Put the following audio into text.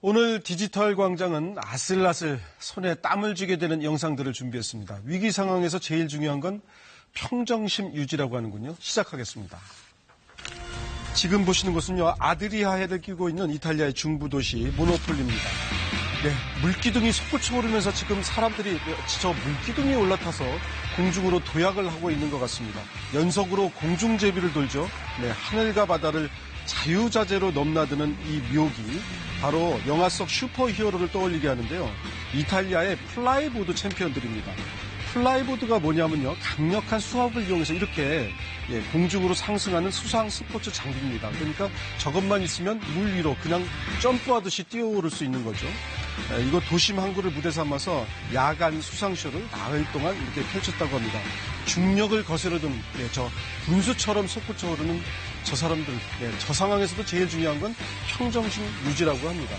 오늘 디지털 광장은 아슬아슬 손에 땀을 쥐게 되는 영상들을 준비했습니다. 위기 상황에서 제일 중요한 건 평정심 유지라고 하는군요. 시작하겠습니다. 지금 보시는 곳은요, 아드리아해를 끼고 있는 이탈리아의 중부 도시 모노폴리입니다. 네, 물기둥이 솟구쳐 오르면서 지금 사람들이 저 물기둥이 올라타서 공중으로 도약을 하고 있는 것 같습니다. 연속으로 공중제비를 돌죠. 네, 하늘과 바다를 자유자재로 넘나드는 이 묘기 바로 영화 속 슈퍼히어로를 떠올리게 하는데요. 이탈리아의 플라이보드 챔피언들입니다. 플라이보드가 뭐냐면요. 강력한 수압을 이용해서 이렇게 예, 공중으로 상승하는 수상 스포츠 장비입니다. 그러니까 저것만 있으면 물 위로 그냥 점프하듯이 뛰어오를 수 있는 거죠. 예, 이거 도심 항구를 무대 삼아서 야간 수상쇼를 나흘 동안 이렇게 펼쳤다고 합니다. 중력을 거스르던 예, 저 분수처럼 솟구쳐 오르는 저 사람들, 예, 저 상황에서도 제일 중요한 건 평정심 유지라고 합니다.